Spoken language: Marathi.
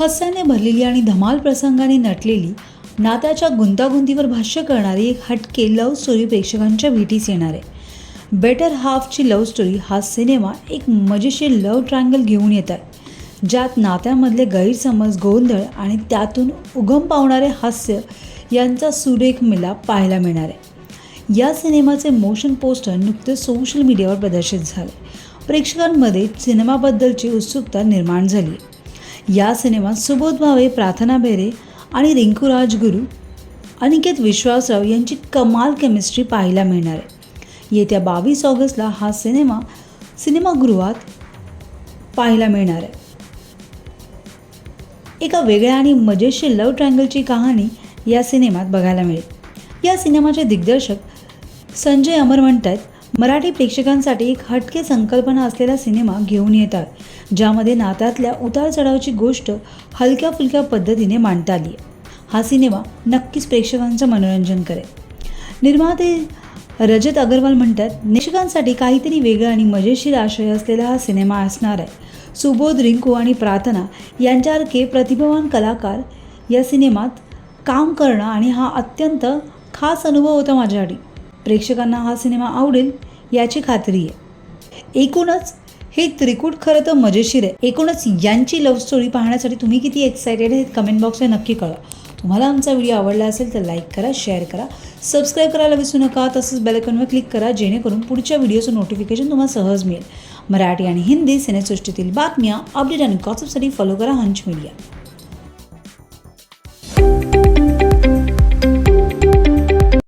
हास्याने भरलेली आणि धमाल प्रसंगाने नटलेली नात्याच्या गुंतागुंतीवर भाष्य करणारी एक हटके लव्ह स्टोरी प्रेक्षकांच्या भेटीस येणार आहे. बेटर हाफची लव्ह स्टोरी हा सिनेमा एक मजेशीर लव्ह ट्रायंगल घेऊन येत आहे ज्यात नात्यामधले गैरसमज गोंधळ आणि त्यातून उगम पावणारे हास्य यांचा सुरेख मिलाप पाहायला मिळणार आहे. या सिनेमाचे मोशन पोस्टर नुकतेच सोशल मीडियावर प्रदर्शित झाले. प्रेक्षकांमध्ये सिनेमाबद्दलची उत्सुकता निर्माण झाली या सिनेमात सुबोध भावे प्रार्थना बेरे आणि रिंकू राजगुरू अनिकेत विश्वासराव यांची कमाल केमिस्ट्री पाहायला मिळणार आहे. येत्या बावीस ऑगस्टला हा सिनेमा सिनेमागृहात पाहायला मिळणार आहे. एका वेगळ्या आणि मजेशीर लव्ह ट्रँगलची कहाणी या सिनेमात बघायला मिळेल. या सिनेमाचे दिग्दर्शक संजय अमर आहेत मराठी प्रेक्षकांसाठी एक हटके संकल्पना असलेला सिनेमा घेऊन येतात ज्यामध्ये नात्यातल्या उतार चढावची गोष्ट हलक्या फुलक्या पद्धतीने मांडता आली आहे. हा सिनेमा नक्कीच प्रेक्षकांचं मनोरंजन करेल. निर्माते रजत अगरवाल म्हणतात प्रेक्षकांसाठी काहीतरी वेगळं आणि मजेशीर आशय असलेला हा सिनेमा असणार आहे. सुबोध रिंकू आणि प्रार्थना यांच्यासारखे प्रतिभावान कलाकार या सिनेमात काम करणं आणि हा अत्यंत खास अनुभव होता माझ्यासाठी. प्रेक्षकांना हा सिनेमा आवडेल याची खात्री आहे. एकूणच हे त्रिकूट खरं तर मजेशीर आहे. एकूणच यांची लव्ह स्टोरी पाहण्यासाठी तुम्ही किती एक्सायटेड आहेत कमेंट बॉक्सला नक्की कळवा. तुम्हाला आमचा व्हिडिओ आवडला असेल तर लाईक करा शेअर करा. सबस्क्राईब करायला विसरू नका तसंच बेलकॉनवर क्लिक करा जेणेकरून पुढच्या व्हिडिओचं नोटिफिकेशन तुम्हाला सहज मिळेल. मराठी आणि हिंदी सिनेसृष्टीतील बातम्या अपडेट आणि गॉसिपसाठी फॉलो करा हंच मीडिया